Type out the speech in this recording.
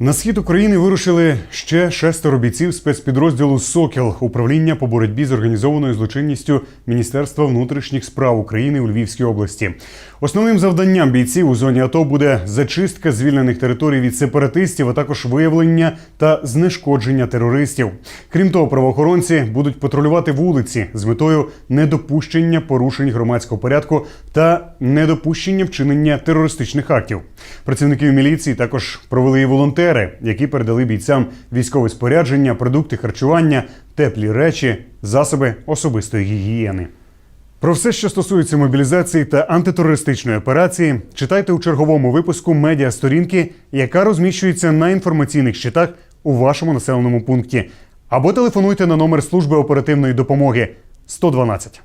На схід України вирушили ще шестеро бійців спецпідрозділу Сокіл управління по боротьбі з організованою злочинністю Міністерства внутрішніх справ України у Львівській області. Основним завданням бійців у зоні АТО буде зачистка звільнених територій від сепаратистів, а також виявлення та знешкодження терористів. Крім того, правоохоронці будуть патрулювати вулиці з метою недопущення порушень громадського порядку та недопущення вчинення терористичних актів. Працівників міліції також провели і волонтери, які передали бійцям військове спорядження, продукти харчування, теплі речі, засоби особистої гігієни. Про все, що стосується мобілізації та антитерористичної операції, читайте у черговому випуску медіа сторінки, яка розміщується на інформаційних щитах у вашому населеному пункті, або телефонуйте на номер служби оперативної допомоги 112.